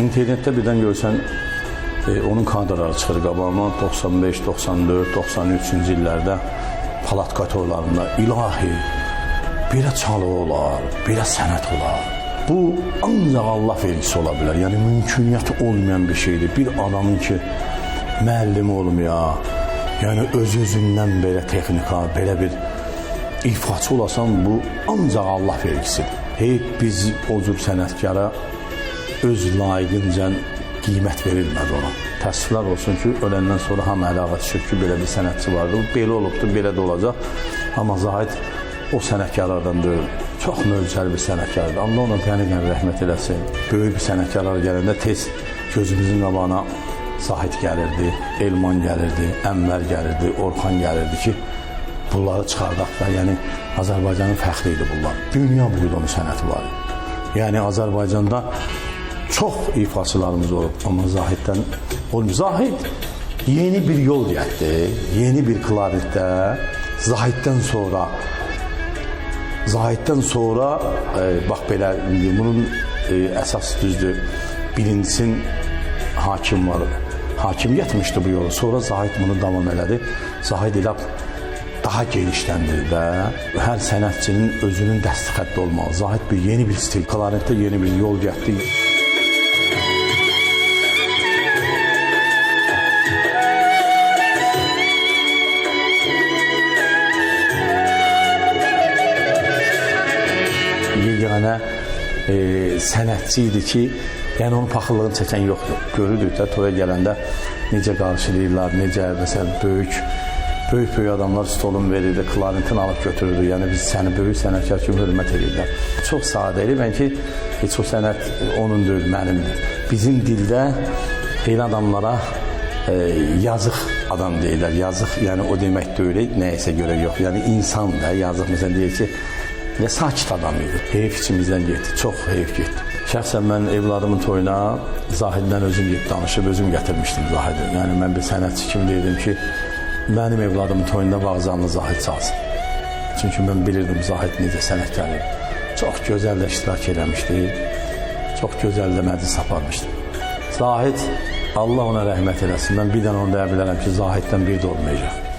İnternetdə birdən görsən e, onun kadrları çıxır qabağıma 95, 94, 93-cü illərdə palat qatorlarında ilahi belə çalı olar, belə sənət olar. Bu ancaq Allah vergisi ola bilər. Yəni mümküniyyəti olmayan bir şeydir. Bir adamın ki müəllim olmaya, yəni öz özündən belə texnika, belə bir ifaçı olasan bu ancaq Allah vergisidir. Heyt biz o cür sənətkara öz layiqincə qiymət verilmədi ona. Təəssüflər olsun ki, öləndən sonra hamı əlaqa düşür ki, belə bir sənətçi vardı. Belə olubdu, belə də olacaq. Amma Zahid o sənətkarlardan deyil. Çox möcüzəli bir sənətkardır. Allah ona qəni-qəni rəhmət eləsin. Böyük bir sənətkarlar gələndə tez gözümüzün qabağına Zahid gəlirdi, Elman gəlirdi, Ənvər gəlirdi, Orxan gəlirdi ki, bunları çıxardaq da, yəni Azərbaycanın fəxri idi bunlar. Dünya boyu onun sənəti var. Yəni Azərbaycanda çox ifaçılarımız olub, amma Zahiddən olmuyor. Zahid yeni bir yol getdi, yeni bir klarnetdə Zahiddən sonra Zahiddən sonra e, bax belə bunun e, əsas düzdür. Birincisinin hakim var. Hakim getmişdi bu yolu. Sonra Zahid bunu davam elədi. Zahid elə daha genişləndirdi və hər sənətçinin özünün dəstixətli olmalı. Zahid bir yeni bir stil, klarnetdə yeni bir yol getdi. Yeganə e, sənətçi idi ki, yəni onun paxıllığını çəkən yoxdur. Görürdük də toya gələndə necə qarşılayırlar, necə məsələn böyük böyük böyük adamlar stolun verirdi, klarnetin alıb götürürdü. Yəni biz səni böyük sənətkar kimi hörmət edirlər. Çox sadə idi. Mən ki heç o sənət onun deyil, mənimdir. Bizim dildə elə adamlara e, yazıq adam deyirlər. Yazıq, yəni o demək deyil, nəyəsə görə yox. Yəni insan da yazıq məsələn deyir ki, və sakit adam idi. Heyf içimizdən getdi, çox heyf getdi. Şəxsən mən evladımın toyuna Zahiddən özüm gedib danışıb, özüm gətirmişdim Zahidi. Yəni mən bir sənətçi kimi deyirdim ki, mənim evladımın toyunda vağzanlı Zahid çalsın. Çünki mən bilirdim Zahid necə sənətkar idi. Çox gözəl də iştirak eləmişdi. Çox gözəl də məclis aparmışdı. Zahid Allah ona rəhmət eləsin. Mən bir dənə onu deyə bilərəm ki, Zahiddən bir də olmayacaq.